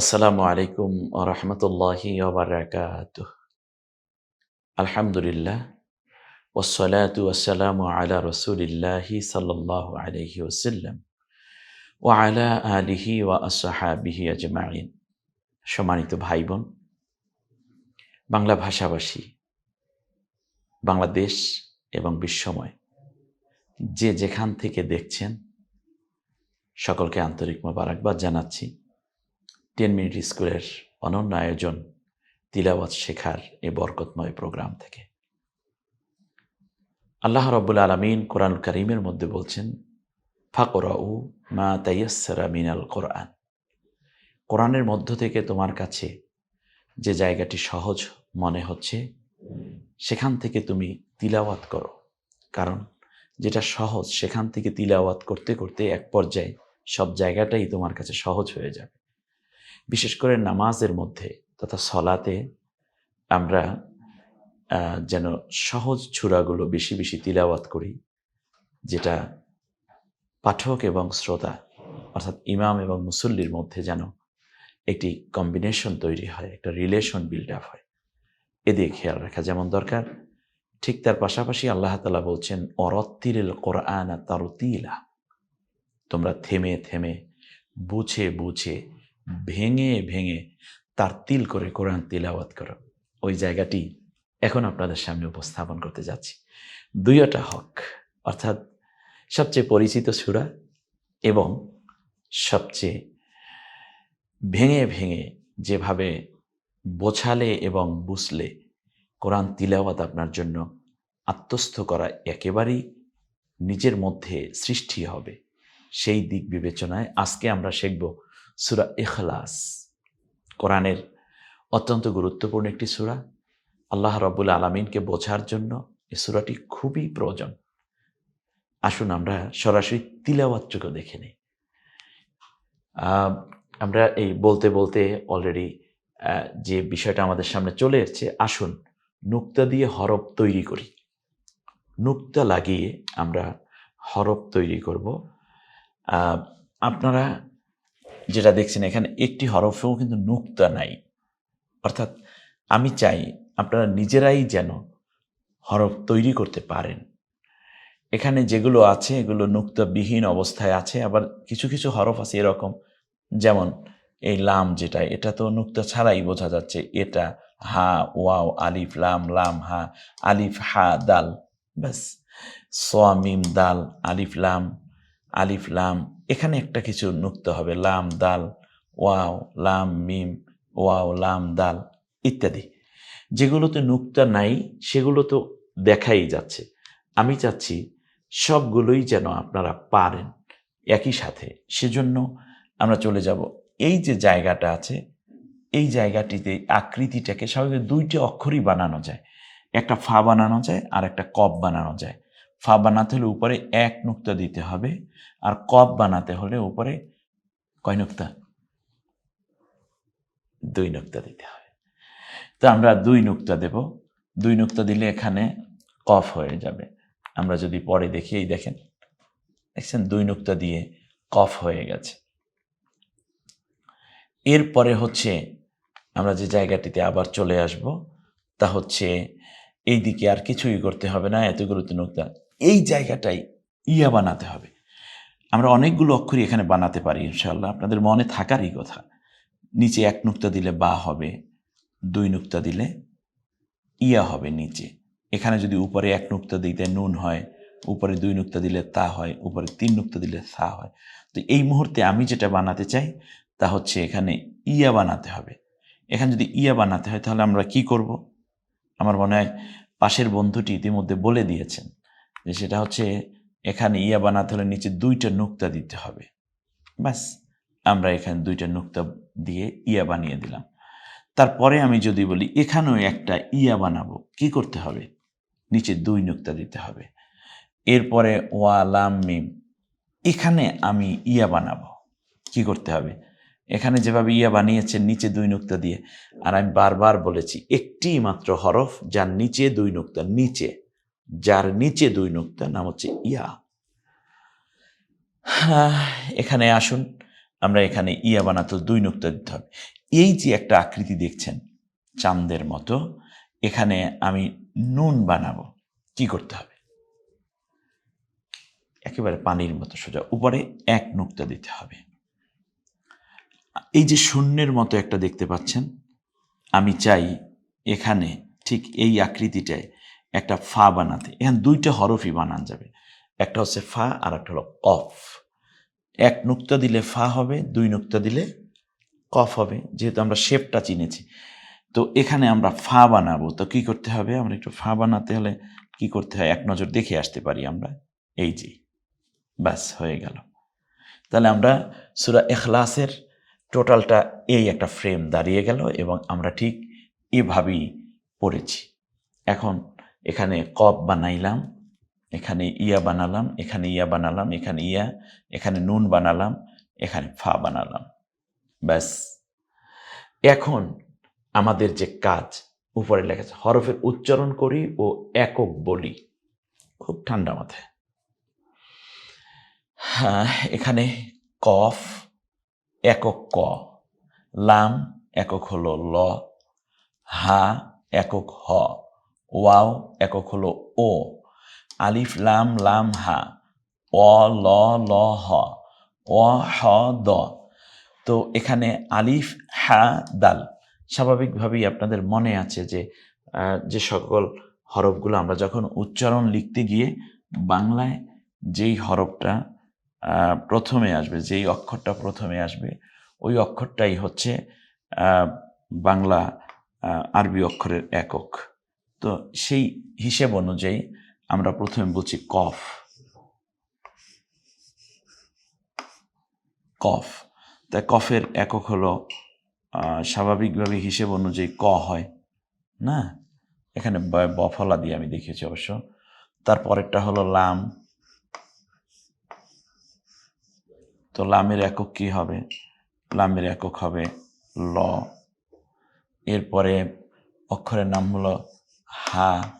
আসসালামু আলাইকুম রহমতুল্লাহি আলহামদুলিল্লাহ ওসলাতু ওসালামু আলা রসুলিল্লাহি সাল্লাহ আলহি ওসাল্লাম ও আলা আলিহি ওয়া আসহাবিহি আজমাইন। সম্মানিত ভাই বোন বাংলা ভাষাভাষী, বাংলাদেশ এবং বিশ্বময়, যে যেখান থেকে দেখছেন, সকলকে আন্তরিক মোবারকবাদ জানাচ্ছি। টেন মিনিট স্কুলের অনন্য আয়োজন তিলাওয়াত শেখার এই বরকতময় প্রোগ্রাম থেকে। আল্লাহ রব্বুল আলমিন কোরআন করিমের মধ্যে বলছেন, ফাকরাউ মা তাইয়াসারা মিনাল কোরআন। কোরআনের মধ্য থেকে তোমার কাছে যে জায়গাটি সহজ মনে হচ্ছে, সেখান থেকে তুমি তিলাওয়াত করো। কারণ যেটা সহজ, সেখান থেকে তিলাওয়াত করতে করতে এক পর্যায়ে সব জায়গাটাই তোমার কাছে সহজ হয়ে যাবে। বিশেষ করে নামাজের মধ্যে তথা সলাতে আমরা যেন সহজ ছুরাগুলো বেশি বেশি তিলাওয়াত করি, যেটা পাঠক এবং শ্রোতা, অর্থাৎ ইমাম এবং মুসল্লির মধ্যে যেন একটি কম্বিনেশন তৈরি হয়, একটা রিলেশন বিল্ড আপ হয়। এদিকে খেয়াল রাখা যেমন দরকার। ঠিক তার পাশাপাশি আল্লাহ তালা বলছেন অরত্তিল কোরআন তারতিলা। তোমরা থেমে থেমে বুঝে বুঝে ভেঙে ভেঙে তার তিল করে কোরআন তিলাওয়াত করো। ওই জায়গাটি এখন আপনাদের সামনে উপস্থাপন করতে যাচ্ছি। দুইটা হক, অর্থাৎ সবচেয়ে পরিচিত সুরা এবং সবচেয়ে ভেঙে ভেঙে যেভাবে বোঝালে এবং বুঝলে কোরআন তিলাওয়াত আপনার জন্য আত্মস্থ করা একেবারেই নিজের মধ্যে সৃষ্টি হবে, সেই দিক বিবেচনায় আজকে আমরা শিখব সুরা এখলাস কোরআনের অত্যন্ত গুরুত্বপূর্ণ একটি সুরা। আল্লাহ রব্বুল আলমিনকে বোঝার জন্য এই সুরাটি খুবই প্রয়োজন। আসুন আমরা সরাসরি তিলাওয়াতটুকু দেখে নিই। আমরা এই বলতে বলতে অলরেডি যে বিষয়টা আমাদের সামনে চলে এসছে, আসুন নুক্তা দিয়ে হরফ তৈরি করি। নুক্তা লাগিয়ে আমরা হরফ তৈরি করব। আপনারা যেটা দেখছেন এখানে, একটি হরফেও কিন্তু নুক্তা নাই। অর্থাৎ আমি চাই আপনারা নিজেরাই যেন হরফ তৈরি করতে পারেন। এখানে যেগুলো আছে, এগুলো নুক্তাবিহীন অবস্থায় আছে, আবার কিছু কিছু হরফ আছে এরকম। যেমন এই লাম যেটা, এটা তো নুক্তা ছাড়াই বোঝা যাচ্ছে, এটা, হা, ওয়াও, আলিফ, লাম লাম, হা, আলিফ, হা, দাল, ব্যাস। সোয়ামিম দাল, আলিফ, লাম আলিফ, লাম এখানে একটা কিছু নুক্ত হবে, লাম, দাল, ওয়াও, লাম, মিম, ওয়াও, লাম, দাল ইত্যাদি। যেগুলোতে নুক্তা নাই, সেগুলো তো দেখাই যাচ্ছে। আমি চাচ্ছি সবগুলোই যেন আপনারা পারেন একই সাথে। সেজন্য আমরা চলে যাব। এই যে জায়গাটা আছে, এই জায়গাটিতে আকৃতিটাকে স্বাভাবিক দুইটি অক্ষরই বানানো যায়। একটা ফা বানানো যায় আর একটা কপ বানানো যায়। ফা বানাতে হলে উপরে এক নুক্তা দিতে হবে আর কপ বানাতে হলে উপরে কয় নুক্তা? দুই নুক্তা দিতে হবে। তো আমরা দুই নুক্তা দেব। দুই নুক্তা দিলে এখানে কফ হয়ে যাবে। আমরা যদি পরে দেখি, এই দেখেন, দেখছেন? দুই নুক্তা দিয়ে কফ হয়ে গেছে। এরপরে হচ্ছে আমরা যে জায়গাটিতে আবার চলে আসব, তা হচ্ছে এই দিকে আর কিছুই করতে হবে না এত গুরুত্ব নুক্তা। এই জায়গাটাই ইয়া বানাতে হবে। আমরা অনেকগুলো অক্ষরই এখানে বানাতে পারি ইনশাল্লাহ আপনাদের মনে থাকারই কথা। নিচে এক নুক্তা দিলে বা হবে, দুই নুক্তা দিলে ইয়া হবে নিচে। এখানে যদি উপরে এক নুক্তা দিতে নুন হয়, উপরে দুই নুক্তা দিলে তা হয়, উপরে তিন নুক্তা দিলে সা হয়। তো এই মুহূর্তে আমি যেটা বানাতে চাই, তা হচ্ছে এখানে ইয়া বানাতে হবে। এখানে যদি ইয়া বানাতে হয়, তাহলে আমরা কি করব? আমার মনে হয় পাশের বন্ধুটি ইতিমধ্যে বলে দিয়েছেন। যে সেটা হচ্ছে এখানে ইয়া বানাতে হলে নিচে দুইটা নুক্তা দিতে হবে। ব্যাস, আমরা এখানে দুইটা নুক্তা দিয়ে ইয়া বানিয়ে দিলাম। তারপরে আমি যদি বলি, এখানেও একটা ইয়া বানাবো, কি করতে হবে? নিচে দুই নুক্তা দিতে হবে। এরপরে ওয়ালাম মিম, এখানে আমি ইয়া বানাবো, কি করতে হবে? এখানে যেভাবে ইয়া বানিয়েছেন, নিচে দুই নুক্তা দিয়ে। আর আমি বারবার বলেছি, একটি মাত্র হরফ, যার নিচে দুই নুক্তা, নিচে। যার নিচে দুই নুক্তা, নাম হচ্ছে ইয়া। এখানে আসুন, আমরা এখানে ইয়া বানাতো দুই নুক্তা দিতে হবে। এই যে একটা আকৃতি দেখছেন, চাঁদের মতো, এখানে আমি নুন বানাবো, কি করতে হবে? একেবারে পানির মতো সোজা, উপরে এক নুক্তা দিতে হবে। এই যে শূন্যের মতো একটা দেখতে পাচ্ছেন, আমি চাই এখানে ঠিক এই আকৃতিটায় একটা ফা বানাতে। এখানে দুইটা হরফই বানান যাবে। একটা হচ্ছে ফা আর একটা হলো কফ। এক নুক্তা দিলে ফা হবে, দুই নুক্তা দিলে কফ হবে, যেহেতু আমরা শেপটা চিনেছি। তো এখানে আমরা ফা বানাবো। তো কি করতে হবে? আমরা একটু ফা বানাতে হলে কি করতে হয়? এক নজর দেখে আসতে পারি আমরা। এই যে, ব্যাস, হয়ে গেল। তাহলে আমরা সুরা এখলাসের টোটালটা এই একটা ফ্রেম দাঁড়িয়ে গেল এবং আমরা ঠিক এভাবেই পড়েছি। এখন এখানে কপ বানাইলাম, এখানে ইয়া বানালাম, এখানে ইয়া বানালাম, এখানে ইয়া, এখানে নুন বানালাম, এখানে ফা বানালাম। ব্যাস। এখন আমাদের যে কাজ, উপরে লেখা হরফের উচ্চারণ করি ও একক বলি। খুব ঠান্ডা মাথায়। হ্যাঁ এখানে কফ একক ক, লাম একক হলো ল, হা একক হ। ওয়াও একক হলো ও। আলিফ, লাম লাম, হা। অ, ল ল, হ। অ, হ, দ। তো এখানে আলিফ, হা, দাল। স্বাভাবিকভাবেই আপনাদের মনে আছে যে যে সকল হরফগুলো আমরা যখন উচ্চারণ লিখতে গিয়ে বাংলায় যেই হরফটা প্রথমে আসবে, যেই অক্ষরটা প্রথমে আসবে, ওই অক্ষরটাই হচ্ছে বাংলা আরবি অক্ষরের একক। তো সেই হিসেব অনুযায়ী আমরা প্রথমে বলছি কফ। কফ। তাই কফের একক হলো স্বাভাবিকভাবে হিসেব অনুযায়ী ক হয়, না? এখানে বফলা দিয়ে আমি দেখিয়েছি অবশ্য। তারপরেরটা হলো লাম। তো লামের একক কি হবে? লামের একক হবে ল। এরপরে অক্ষরের নাম হলো হা,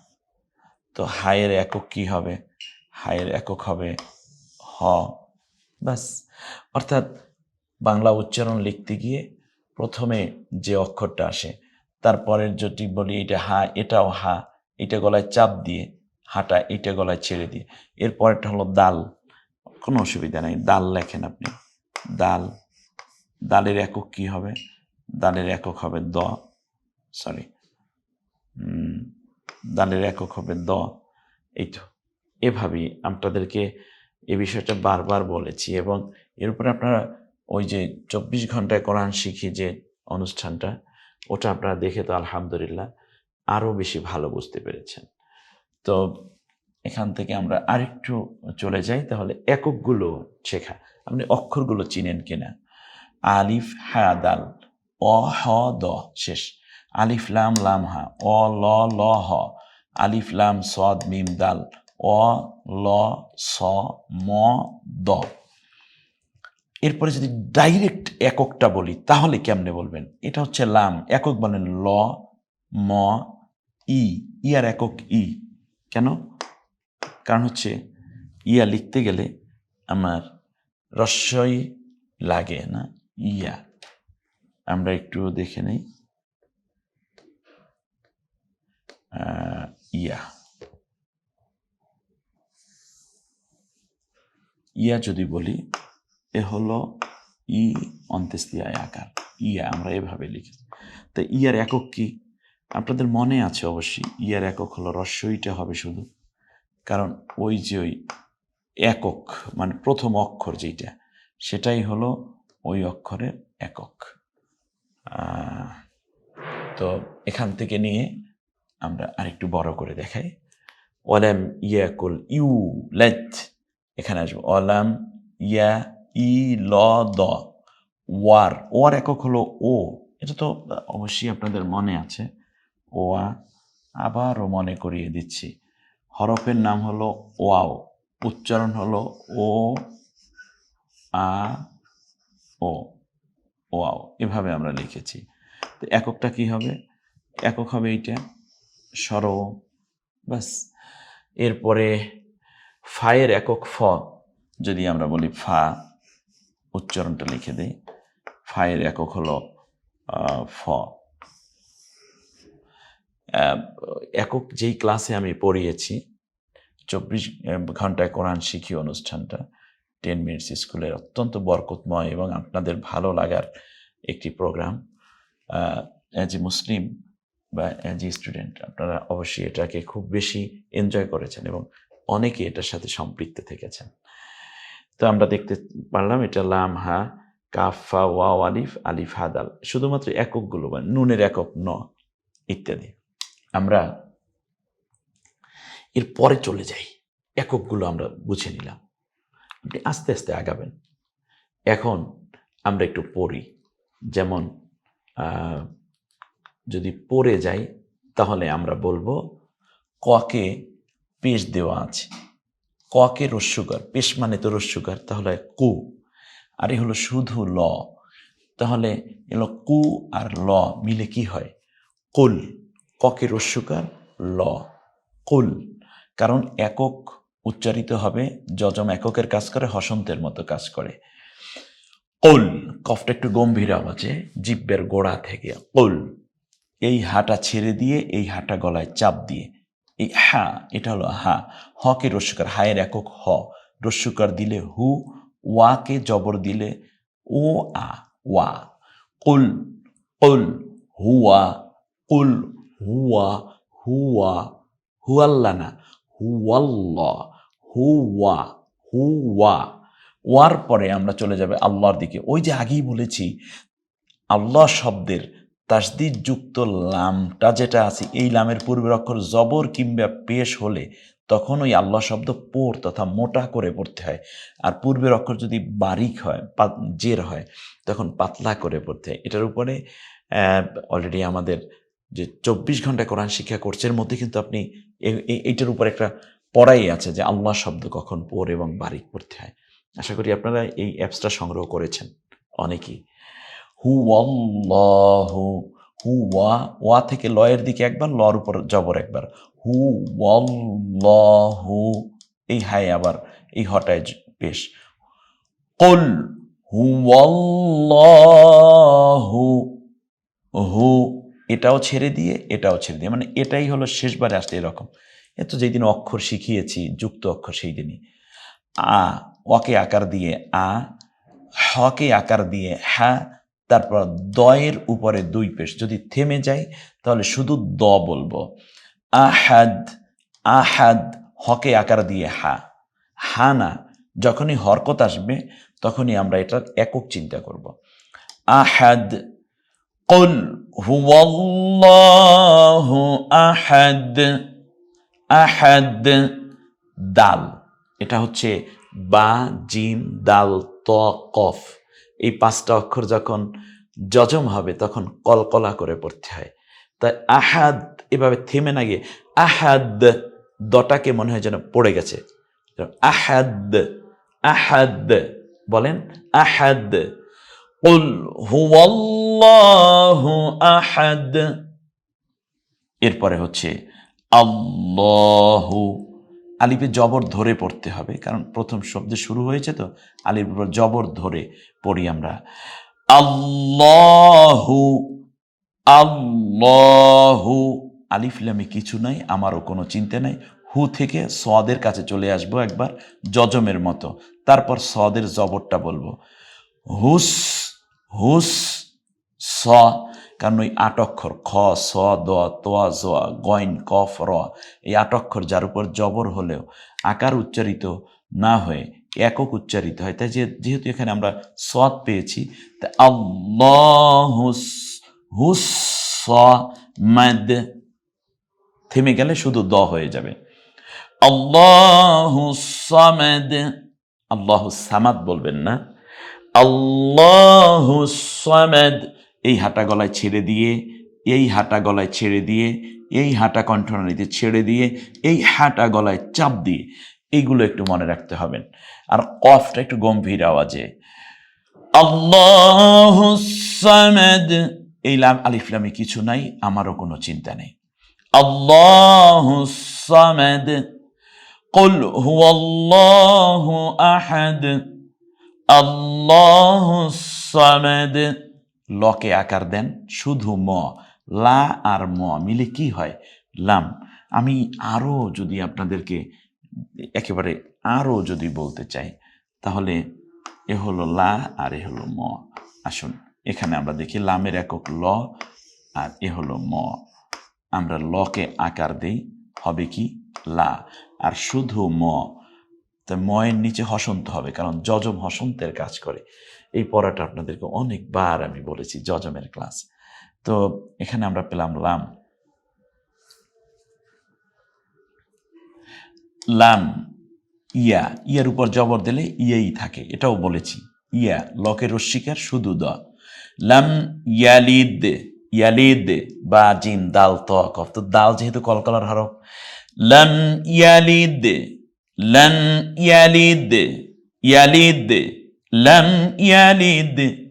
তো হায়ের একক কি হবে? হায়ের একক হবে হ। বাস অর্থাৎ বাংলা উচ্চারণ লিখতে গিয়ে প্রথমে যে অক্ষরটা আসে তারপরের যদি বলি এটা হা, এটাও হা, এটা গলায় চাপ দিয়ে হাটা, এটা গলায় ছেড়ে দিয়ে এরপরেরটা হলো দাল। কোনো অসুবিধা নেই, দাল লেখেন আপনি। দাল, দালের একক কি হবে? দালের একক হবে দ। সরি। দালের একক হবে দ। এই তো, এভাবেই আপনাদেরকে এ বিষয়টা বারবার বলেছি এবং এর উপরে আপনারা ওই যে চব্বিশ ঘন্টায় কোরআন শিখি যে অনুষ্ঠানটা, ওটা আপনারা দেখে তো আলহামদুলিল্লাহ আরও বেশি ভালো বুঝতে পেরেছেন। তো এখান থেকে আমরা আরেকটু চলে যাই, তাহলে এককগুলো শেখা। আপনি অক্ষরগুলো চিনেন কিনা? আলিফ হা দাল, অ, হ, দ, শেষ। আলিফ লাম লাম হা, অ, ল ল, হ। আলিফ লাম সদ মিম দাল, অ, ল, স, ম, দ। এরপরে যদি ডাইরেক্ট এককটা বলি, তাহলে কেমনে বলবেন? এটা হচ্ছে লাম, একক বলেন ল, ম, ই ইয়ার একক ই। কেন? কারণ হচ্ছে ইয়া লিখতে গেলে আমার রস্যই লাগে না, ইয়া। আমরা একটু দেখে নেই। ইয়া ইয়া যদি বলি, এ হলো ই অন্ত্যেস্তিয়ায় আকার। ইয়া, আমরা এভাবে লিখি। তো ইয়ার একক কি? আপনাদের মনে আছে অবশ্যই, ইয়ার একক হলো রস্যইটা হবে শুধু। কারণ ওই যে ওই একক মানে প্রথম অক্ষর যেটা সেটাই হলো ওই অক্ষরের একক। তো এখান থেকে নিয়ে আমরা আরেকটু বড় করে দেখাই। ওলাম ইয়াকুল ইউ লেথ এখানে আসব। অলাম ইয়া ই ল দ। ওয়ার। ওয়ার একক হলো ও। এটা তো অবশ্যই আপনাদের মনে আছে। ওয়া আবারও মনে করিয়ে দিচ্ছি। হরফের নাম হলো ওয়াও। উচ্চারণ হলো ও, আ, ও। ওয়াও। এভাবে আমরা লিখেছি। তো এককটা কি হবে? একক হবে এইটা। সর বাস এরপরে ফায়ের একক ফ, যদি আমরা বলি ফা, উচ্চারণটা লিখে দিই। ফায়ের একক হলো ফ। একক যেই ক্লাসে আমি পড়িয়েছি, চব্বিশ ঘন্টায় কোরআন শিখি অনুষ্ঠানটা, টেন মিনিটস স্কুলের অত্যন্ত বরকতময় এবং আপনাদের ভালো লাগার একটি প্রোগ্রাম। অ্যাজ এ মুসলিম বা এ স্টুডেন্ট আপনারা অবশ্যই এটাকে খুব বেশি এনজয় করেছেন এবং অনেকে এটার সাথে সম্পৃক্ত থেকেছেন। তো আমরা দেখতে পারলাম এটা লাম, হা, কাফা ওয়াও, আলিফ আলিফ হাদাল শুধুমাত্র এককগুলো বা নুনের একক ন ইত্যাদি। আমরা এর পরে চলে যাই, এককগুলো আমরা বুঝে নিলাম। আপনি আস্তে আস্তে আগাবেন। এখন আমরা একটু পড়ি, যেমন যদি পড়ে যাই, তাহলে আমরা বলব, ককে পেশ দেওয়া আছে। ককে রস্যুকার পেশ মানে তো রস্যুকার তাহলে কু। আর এ হলো শুধু ল। তাহলে এলো কু আর ল মিলে কি হয়? কুল। ককে রস্যুকার ল। কুল। কারণ একক উচ্চারিত হবে, যজম এককের কাজ করে, হসন্তের মতো কাজ করে। কুল। কফটা একটু গম্ভীর আওয়াজে, জিব্বের গোড়া থেকে। কুল। এই হাটা ছেড়ে দিয়ে, এই হাটা গলায় চাপ দিয়ে। এই হা, এটা হলো হা। হকে রস্যকার হায়ের একক হ। রস্যকার দিলে হু, ওয়াকে জবর দিলে ও, আ, ওয়া। কুল কুল, হুয়া। কুল, হুয়া হুয়া। হুয়াল্লা না হুয়াল্লাহ হুয়া হুয়া। ওয়ার পরে আমরা চলে যাবে আল্লাহর দিকে। ওই যে আগেই বলেছি, আল্লাহ শব্দের তাসদিদ যুক্ত লামটা যেটা আছে, এই লামের পূর্বের অক্ষর জবর কিংবা পেশ হলে তখন ওই আল্লাহ শব্দ পোর তথা মোটা করে পড়তে হয়। আর পূর্বের অক্ষর যদি বারিক হয় জের হয়, তখন পাতলা করে পড়তে হয়। এটার উপরে অলরেডি আমাদের যে চব্বিশ ঘণ্টা কোরআন শিক্ষা কোর্সের মধ্যে কিন্তু আপনি এইটার উপর একটা পড়াই আছে যে আল্লাহ শব্দ কখন পোর এবং বারিক পড়তে হয়। আশা করি আপনারা এই অ্যাপসটা সংগ্রহ করেছেন, অনেকেই। হু ওয়াল্লাহু হু ওয়া থেকে লয়ের দিকে একবার, লর উপর জবর একবার। হু ওয়াল্লাহু এই হাই আবার, এই হটায় পেশ কুল হু ওয়াল্লাহু হু, এটাও ছেড়ে দিয়ে, এটাও ছেড়ে দিয়ে মানে এটাই হলো শেষবারে আসতে এরকম। এ তো যেই দিন অক্ষর শিখিয়েছি, যুক্ত অক্ষর সেই দিনই। আ ওকে আকার দিয়ে আ, হকে আকার দিয়ে হ্যাঁ তারপর দয়ের উপরে দুই পেশ যদি থেমে যায় তাহলে শুধু দ বলবো আহাদ আহাদ হকে আকার দিয়ে হা হা না যখনই হরকত আসবে তখনই আমরা এটার একক চিন্তা করব আহাদ قل هو الله আহাদ আহাদ দাল এটা হচ্ছে বা জিম দাল ত কফ এই পাঁচটা অক্ষর যখন যজম হবে তখন কলকলা করে পড়তে হয় তাই আহাদ এভাবে থেমে না গিয়ে আহাদ দটাকে মনে হয় যেন পড়ে গেছে আহাদ আহাদ বলেন আহাদ قل هو الله আহাদ এরপরে হচ্ছে আল্লাহু আলিফে জবর ধরে পড়তে হবে। কারণ প্রথম শব্দ শুরু হয়েছে তো উপর জবর ধরে পড়ি আমরা। আল্লাহু আল্লাহু, আলিফ লামে কিছু নাই, আমারও কোনো চিন্তা নাই। হু থেকে সদের কাছে চলে আসব একবার, যজমের মতো। তারপর সদের জবরটা বলব। হুস হুস স কারণ ওই আট অক্ষর খ, স, দ তোয়া জোয়া গইন, কফ, র, এই আট অক্ষর যার উপর জবর হলেও আকার উচ্চারিত না হয়ে একক উচ্চারিত হয়। তাই যেহেতু এখানে আমরা সদ পেয়েছি, তা হুস মাদ থেমে গেলে শুধু দ হয়ে যাবে। আল্লাহু সামাদ আল্লাহু সামাদ বলবেন না। আল্লাহু সামাদ এই হাঁটা গলায় ছেড়ে দিয়ে এই হাঁটা গলায় ছেড়ে দিয়ে এই হাঁটা কণ্ঠনালীতে ছেড়ে দিয়ে এই হাঁটা গলায় চাপ দিয়ে এইগুলো একটু মনে রাখতে হবেন আর কফটা একটু গম্ভীর আওয়াজে আল্লাহ সামাদ এই লাম আলিফ লামে কিছু নাই আমারও কোনো চিন্তা নেই আল্লাহ সামাদ قل هو الله احد আল্লাহু সামাদ লকে আকার দেন, শুধু ম, লা আর ম মিলে কি হয়? লাম। আমি আরও যদি আপনাদেরকে একেবারে আরও যদি বলতে চাই, তাহলে এ হলো লা আর এ হলো ম। আসুন, এখানে আমরা দেখি লামের একক ল আর এ হলো ম। আমরা লকে আকার দেই, হবে কি? লা। আর শুধু ম, তা ময়ের নিচে হসন্ত হবে, কারণ যজম হসন্তের কাজ করে। এই পড়াটা আপনাদেরকে অনেকবার আমি বলেছি যজমের ক্লাস। তো এখানে আমরা পেলাম লাম। লাম, ইয়া। ইয়ার উপর জবর দিলে ইয়েই থাকে, এটাও বলেছি। ইয়া, লকের রশ্মিকার শুধু দ। লাম, ইয়ালিদ ইয়ালিদ, বা জিম দাল, ত, কফ। তো দাল যেহেতু কলকলার হরফ। লাম, ইয়ালিদ লাম, ইয়ালিদ ইয়ালিদ লাম ইয়ালিদ।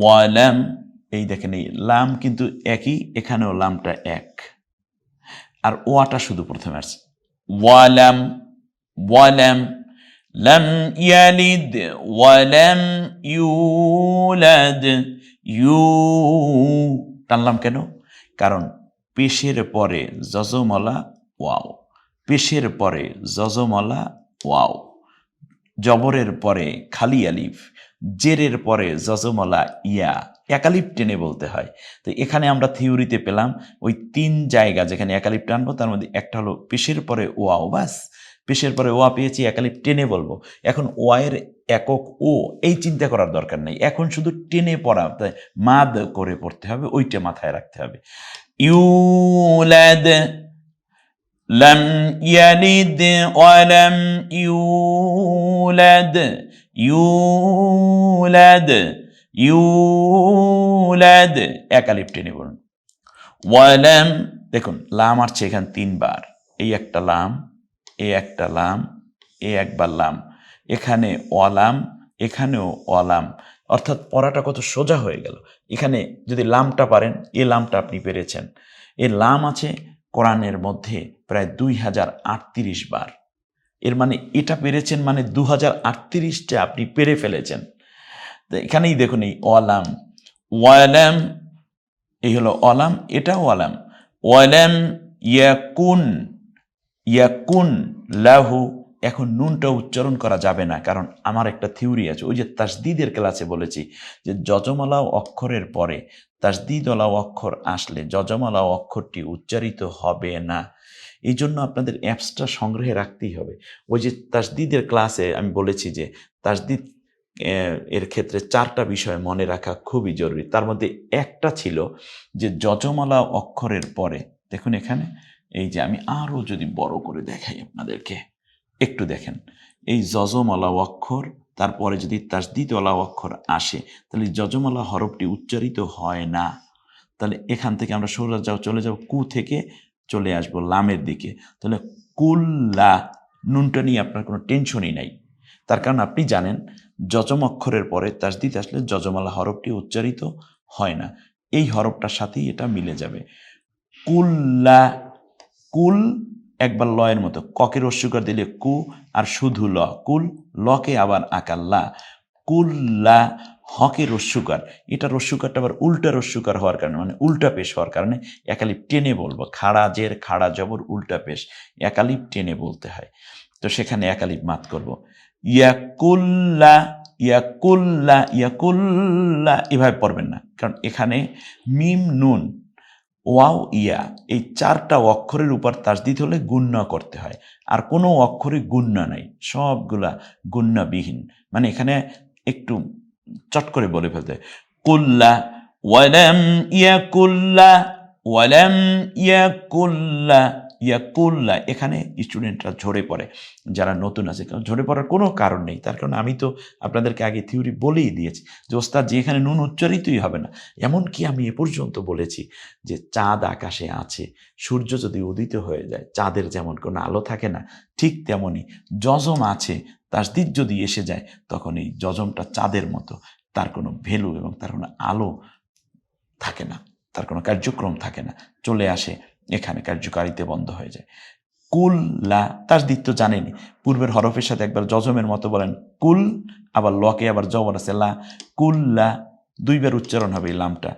ওয়ালাম, এই দেখেন এই লাম কিন্তু একই, এখানেও লামটা এক। আর ওয়াটা শুধু প্রথমে আসছে। ওয়ালাম ওয়ালাম, লাম ইয়ালিদ, ওয়ালাম ইউলাদ, ইউ। টানলাম কেন? কারণ পেশের পরে যজমলা ওয়াও। পেশের পরে যজমলা ওয়াও। জবরের পরে খালি আলিফ, জেরের পরে যজমলা ইয়া একালিপ টেনে বলতে হয়। তো এখানে আমরা থিওরিতে পেলাম, ওই তিন জায়গা যেখানে একালিপ টানবো, তার মধ্যে একটা হলো পেশের পরে ওয়াও বাস পেশের পরে ওয়া পেয়েছি একালিপ টেনে বলব। এখন ওয়ায়ের একক ও, এই চিন্তা করার দরকার নেই। এখন শুধু টেনে পড়া তাই মাদ করে পড়তে হবে, ওইটা মাথায় রাখতে হবে। ইউলাদ لم يلد ولم يولد يولد يولد একালিপ টেনে বলুন ওয়ালাম দেখুন লাম আসছে এখানে তিনবার এই একটা লাম এই একটা লাম এই একবার লাম এখানে অলাম এখানেও অলাম অর্থাৎ পড়াটা কত সোজা হয়ে গেল এখানে যদি লামটা পারেন এ লামটা আপনি পেরেছেন এ লাম আছে কোরআনের মধ্যে প্রায় দুই হাজার আটত্রিশ বার। এর মানে এটা পেরেছেন মানে দু হাজার আটত্রিশটা আপনি পেরে ফেলেছেন। তো এখানেই দেখুন এই ওয়ালাম। ওয়ালাম, এই হলো অলাম এটা ওয়ালাম। ওয়ালাম ইয়াকুন ইয়াকুন লাহু, এখন নুনটা উচ্চারণ করা যাবে না, কারণ আমার একটা থিওরি আছে। ওই যে তাসদিদের ক্লাসে বলেছি যে যজমালা অক্ষরের পরে তাসদিদওয়ালা অক্ষর আসলে যজমালা অক্ষরটি উচ্চারিত হবে না। এই জন্য আপনাদের অ্যাপসটা সংগ্রহে রাখতেই হবে। ওই যে তাসদিদের ক্লাসে আমি বলেছি যে তাসদিদ এর ক্ষেত্রে চারটা বিষয় মনে রাখা খুবই জরুরি। তার মধ্যে একটা ছিল যে যজমালা অক্ষরের পরে, দেখুন এখানে, এই যে আমি আরও যদি বড় করে দেখাই আপনাদেরকে, একটু দেখেন। এই যজমালা অক্ষর তারপরে যদি তাসদিদওয়ালা অক্ষর আসে, তাহলে যজমালা হরফটি উচ্চারিত হয় না। তাহলে এখান থেকে আমরা সরে যাও, চলে যাব কু থেকে চলে আসব লামের দিকে। তাহলে কুল্লা, নুনটা নিয়ে আপনার কোনো টেনশনই নাই। তার কারণ আপনি জানেন, যজম অক্ষরের পরে তাসদিদ আসলে যজমালা হরফটি উচ্চারিত হয় না। এই হরফটার সাথেই এটা মিলে যাবে। কুল্লা, কুল একবার লয়ের মতো। ককের অস্বীকার দিলে কু আর শুধু ল। কুল, লকে আবার আকাল্লা কুল্লা হকের রস্যুকার এটা রস্যুকারটা আবার উল্টা রস্যুকার হওয়ার কারণে মানে উল্টা পেশ হওয়ার কারণে একালিপ টেনে বলব। খাড়া জের, খাড়া জবর, উল্টা পেশ। একালিপ টেনে বলতে হয়। তো সেখানে একালিপ মাত করব। ইয়াকুল্লা ইয়াকুল্লা ইয়াকুল্লা এভাবে পড়বেন না। কারণ এখানে মিম, নুন ওয়াও, ইয়া। এই চারটা অক্ষরের উপর তাসদিদ হলে গুণ্য করতে হয়। আর কোনো অক্ষরে গুণ্য নাই। সবগুলা গুণ্যবিহীন। মানে এখানে একটু চট করে বলে ফেলতে কুল্লা ওয়ালাম ইয়া কুল্লা ওয়ালাম ইয়াকুল্লা। ইয়াকুল্লা, এখানে স্টুডেন্টরা ঝরে পড়ে, যারা নতুন আছে। কারণ ঝরে পড়ার কোনো কারণ নেই। তার কারণ আমি তো আপনাদেরকে আগে থিওরি বলেই দিয়েছি যে, ওস্তাদ, যে এখানে নুন উচ্চারিতই হবে না। এমনকি আমি এ পর্যন্ত বলেছি যে, চাঁদ আকাশে আছে, সূর্য যদি উদিত হয়ে যায়, চাঁদের যেমন কোনো আলো থাকে না, ঠিক তেমনই যজম আছে তাসদিদ যদি এসে যায়, তখন এই যজমটা চাঁদের মতো, তার কোনো ভ্যালু এবং তার কোনো আলো থাকে না, তার কোনো কার্যক্রম থাকে না, চলে আসে এখানে কার্যকারিতা বন্ধ হয়ে যায়। কুল্লা তার দিত্য জানেনি। পূর্বের হরফের সাথে একবার যজমের মতো বলেন, কুল, আবার লকে আবার জবর আছে, লা। কুল্লা দুইবার উচ্চারণ হবে এই লামটা।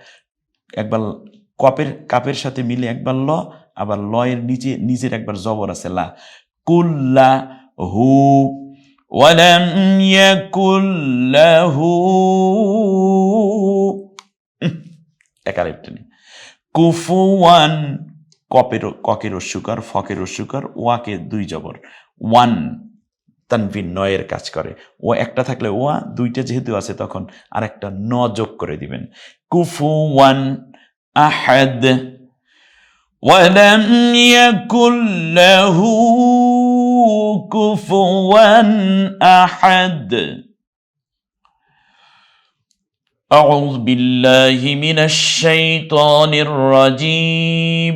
একবার কপের, কাপের সাথে মিলে একবার ল, আবার লয়ের নিচে, নিজের একবার জবর আছে, লা। কুল্লা হু, ওয়ালাম ইয়াকুল লাহু। একারের টেনে কুফুয়ান কপের ককের অস্বীকার ফকের অস্বীকার ওয়াকে দুই জবর ওয়ান তানভিন নয়ের কাজ করে ও একটা থাকলে ওয়া দুইটা যেহেতু আছে তখন আর একটা ন যোগ করে দিবেন কুফু ওয়ান আহাদ ولم يكن له كفوا أحد أعوذ بالله من الشيطان الرجيم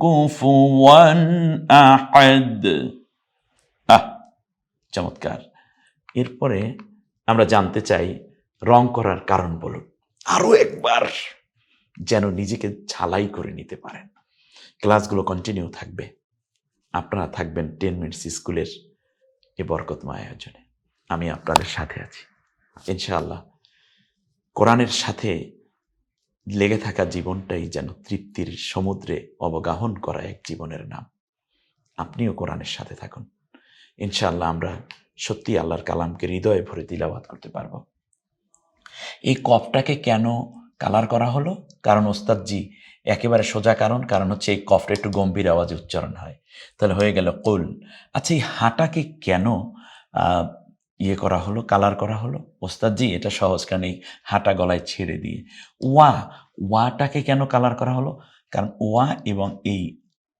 কুফুয়ান আহাদ আহ, চমৎকার। এরপরে আমরা জানতে চাই, রং করার কারণ বলুন। আরও একবার, যেন নিজেকে ছালাই করে নিতে পারেন। ক্লাসগুলো কন্টিনিউ থাকবে। আপনারা থাকবেন টেন মিনিটস স্কুলের এ বরকতময় আয়োজনে। আমি আপনাদের সাথে আছি। ইনশাআল্লাহ, কোরআনের সাথে লেগে থাকা জীবনটাই যেন তৃপ্তির সমুদ্রে অবগাহন করা এক জীবনের নাম। আপনিও কোরআনের সাথে থাকুন। ইনশাআল্লাহ আমরা সত্যি আল্লাহর কালামকে হৃদয়ে ভরে তিলাবাত করতে পারব। এই কফটাকে কেন কালার করা হলো? কারণ ওস্তাদজি, একেবারে সোজা কারণ কারণ হচ্ছে এই কফটা একটু গম্ভীর আওয়াজে উচ্চারণ হয়। তাহলে হয়ে গেল কুল। আচ্ছা এই হাঁটাকে কেন ইয়ে করা হলো কালার করা হলো। ওস্তাদজি, এটা সহজ এই হাঁটা গলায় ছেড়ে দিয়ে। ওয়া, ওয়াটাকে কেন কালার করা হলো? কারণ ওয়া এবং এই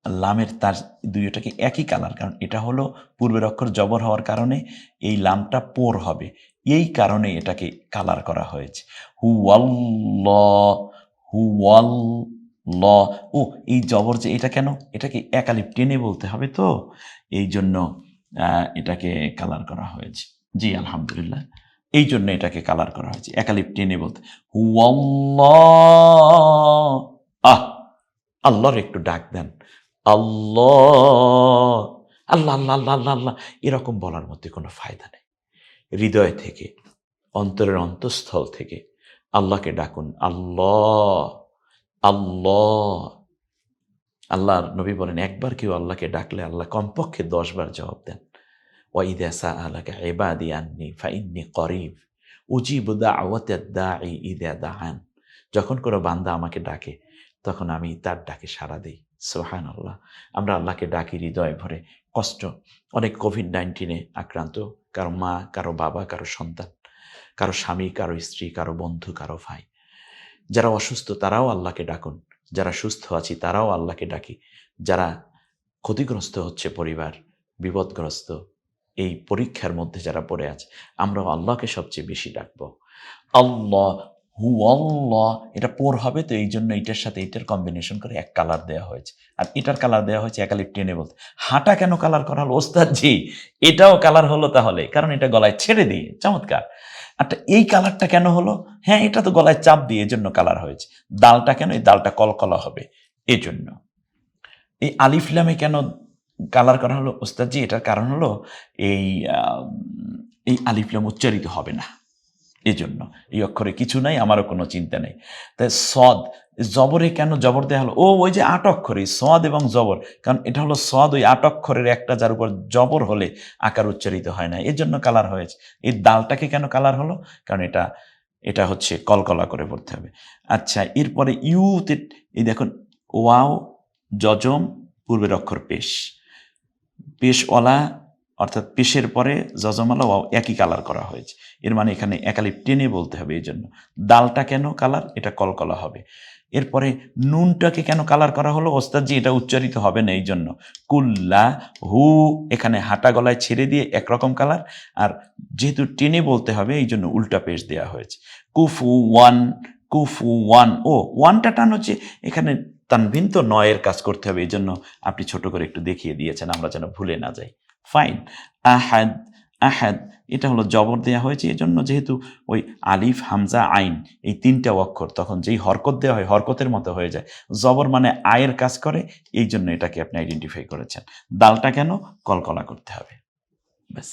লামের তার দুইটাকে একই কালার কারণ এটা হলো পূর্বের অক্ষর জবর হওয়ার কারণে এই লামটা পোর হবে। এই কারণে এটাকে কালার করা হয়েছে। হু ল হু ল ও, এই জবর যে এটা কেন? এটাকে একালিপ টেনে বলতে হবে তো? এই জন্য এটাকে কালার করা হয়েছে। জি আলহামদুলিল্লাহ। এই জন্য এটাকে কালার করা হয়েছে। একালিপ টেনে বলতে আহ আল্লাহর একটু ডাক দেন। আল্লাহ! আল্লাহ আল্লাহ আল্লাহ আল্লাহ আল্লাহ। এরকম বলার মধ্যে কোনো ফায়দা নেই। হৃদয় থেকে অন্তরের অন্তঃস্থল থেকে আল্লাহকে ডাকুন আল্লাহ! আল্লাহ! আল্লাহর নবী বলেন একবার কেউ আল্লাহকে ডাকলে আল্লাহ কমপক্ষে দশবার জবাব দেন। ওয়াইদা সা আলাকে এবাদি আননি ফাইন্নি করিব উজিব দা আওয়াতে দা দাহান যখন কোনো বান্দা আমাকে ডাকে, তখন আমি তার ডাকে সাড়া দিই। সোহান আল্লাহ আমরা আল্লাহকে ডাকি হৃদয় ভরে। কষ্ট, অনেক কোভিড নাইন্টিনে আক্রান্ত। কারও মা, কারও বাবা, কারও সন্তান, কারও স্বামী, কারও স্ত্রী, কারও বন্ধু, কারও ভাই। যারা অসুস্থ, তারাও আল্লাহকে ডাকুন। যারা সুস্থ আছি, তারাও আল্লাহকে ডাকি। যারা ক্ষতিগ্রস্ত হচ্ছে পরিবার, বিপদগ্রস্ত এই পরীক্ষার মধ্যে যারা পড়ে আছে, আমরাও আল্লাহকে সবচেয়ে বেশি ডাকবো। আল্লাহ, হু আল্লাহ, এটা পোর হবে তো এই জন্য এটার সাথে এটার কম্বিনেশন করে এক কালার দেওয়া হয়েছে। আর এটার কালার দেওয়া হয়েছে একালিপ টেনে বলতে। হাঁটা কেন কালার করা হলো? ওস্তাদ জি এটাও কালার হলো তাহলে। কারণ এটা গলায় ছেড়ে দিয়ে, চমৎকার। আচ্ছা এই কালারটা কেন হলো? হ্যাঁ এটা তো গলায় চাপ দিয়ে এজন্য কালার হয়েছে। ডালটা কেন? এই ডালটা কলকলা হবে। এই জন্য এই আলিফলামে কেন কালার করা হলো, ওস্তাদজি, এটার কারণ হলো এই এই আলিফলাম উচ্চারিত হবে না। এই জন্য এই অক্ষরে কিছু নাই, আমারও কোনো চিন্তা নেই। তাই সদ, জবরে কেন জবর দেওয়া হলো? ও, ওই যে আট অক্ষরে, সদ এবং জবর। কারণ এটা হলো সদ, ওই আট অক্ষরের একটা যার উপর জবর হলে আকার উচ্চারিত হয় না। এর জন্য কালার হয়েছে। এই ডালটাকে কেন কালার হলো? কারণ এটা এটা হচ্ছে কলকলা করে পড়তে হবে। আচ্ছা এরপরে ইউতে, এই দেখুন, ওয়াও জজম পূর্বের অক্ষর পেশ। পেশওয়ালা অর্থাৎ পেশের পরে জজমালা ওয়াও একই কালার করা হয়েছে। এর মানে এখানে একালিপ টেনে বলতে হবে এই জন্য দালটা কেন কালার এটা কলকলা হবে। এরপরে নুনটাকে কেন কালার করা হলো? ওস্তাদজি, এটা উচ্চারিত হবে না এই জন্য কুল্লা হু, এখানে হাঁটা গলায় ছেড়ে দিয়ে একরকম কালার আর যেহেতু টেনে বলতে হবে এই জন্য উল্টা পেশ দেওয়া হয়েছে। কুফু ওয়ান কুফু ওয়ান। ও, ওয়ানটা টান হচ্ছে এখানে তানভিন তো নয়ের কাজ করতে হবে এই জন্য আপনি ছোট করে একটু দেখিয়ে দিয়েছেন, আমরা যেন ভুলে না যাই। ফাইন আহাদ আহাদ, এটা হলো জবর দেওয়া হয়েছে এই জন্য যেহেতু ওই আলিফ, হামজা, আইন, এই তিনটা অক্ষর, তখন যেই হরকত দেওয়া হয়, হরকতের মতো হয়ে যায়। জবর মানে আয়ের কাজ করে, এই জন্য এটাকে আপনি আইডেন্টিফাই করেছেন। দালটা কেন? কলকলা করতে হবে। ব্যাস।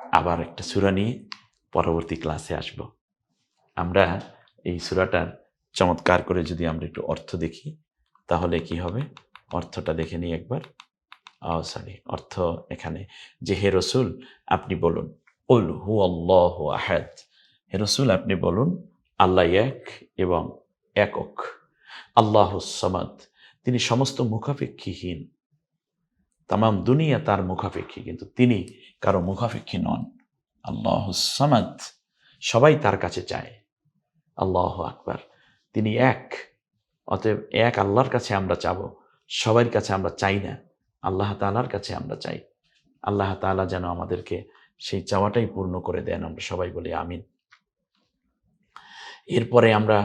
আবার একটা সুরা নিয়ে পরবর্তী ক্লাসে আসব। আমরা এই সুরাটার চমৎকার করে যদি আমরা একটু অর্থ দেখি, তাহলে কি হবে? অর্থটা দেখে নিই একবার। সরি অর্থ এখানে। যে, হে রসুল, আপনি বলুন উল হু আল্লাহ আহাদ। হে রসুল, আপনি বলুন, আল্লাহ এক এবং একক। আল্লাহ সমাদ। তিনি সমস্ত মুখাপেক্ষীহীন। তামাম দুনিয়া তার মুখাপেক্ষী, কিন্তু তিনি কারও মুখাপেক্ষী নন। আল্লাহ সমাদ। সবাই তার কাছে চায়। আল্লাহ আকবার। তিনি এক। অতএব এক আল্লাহর কাছে আমরা চাব সবার কাছে আমরা চাই না, আল্লাহ তালার কাছে আমরা চাই। আল্লাহ তালা যেন আমাদেরকে সেই চাওয়াটাই পূর্ণ করে দেন, আমরা সবাই বলি আমিন। এরপরে আমরা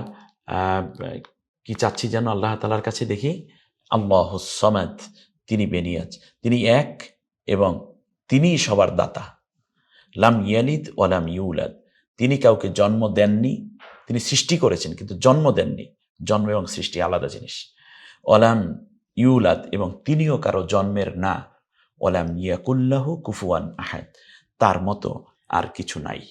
কি চাচ্ছি যেন আল্লাহ তালার কাছে দেখি? আল্লাহ সমাদ, তিনি বেনিয়াজ। তিনি এক এবং তিনি সবার দাতা। লাম ইয়ালিদ ওয়ালাম ইউলাদ। তিনি কাউকে জন্ম দেননি তিনি সৃষ্টি করেছেন, কিন্তু জন্ম দেননি। জন্ম এবং সৃষ্টি আলাদা জিনিস। ওলাম ইউলাদ এবং তিনিও কারও জন্মের না। ওলাম ইয়াকুল্লাহ কুফুয়ান আহাদ। তার মতো আর কিছু নাই।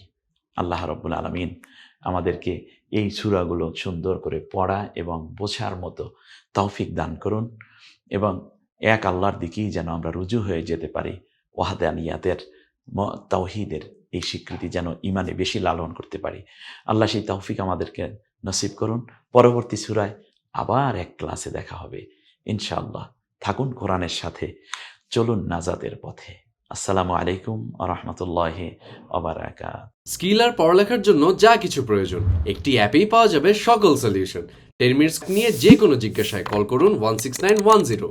আল্লাহ রব্বুল আলমিন আমাদেরকে এই সুরাগুলো সুন্দর করে পড়া এবং বোঝার মতো তৌফিক দান করুন এবং এক আল্লাহর দিকেই যেন আমরা রুজু হয়ে যেতে পারি। ওয়াহাদানিয়াতের তাওহিদের এই স্বীকৃতি যেন ইমানে বেশি লালন করতে পারি। আল্লাহ সেই তৌফিক আমাদেরকে নসিব করুন। পরবর্তী সুরায় আবার এক ক্লাসে দেখা হবে। ইনশাআল্লাহ। থাকুন কোরআনের সাথে। চলুন নাজাদের পথে। আসসালামু আলাইকুম রহমতুল্লাহ স্কিল আর পড়ালেখার জন্য যা কিছু প্রয়োজন, একটি অ্যাপেই পাওয়া যাবে সকল সলিউশন। টেন মিনিটস নিয়ে যে কোনো জিজ্ঞাসায় কল করুন one six nine one zero.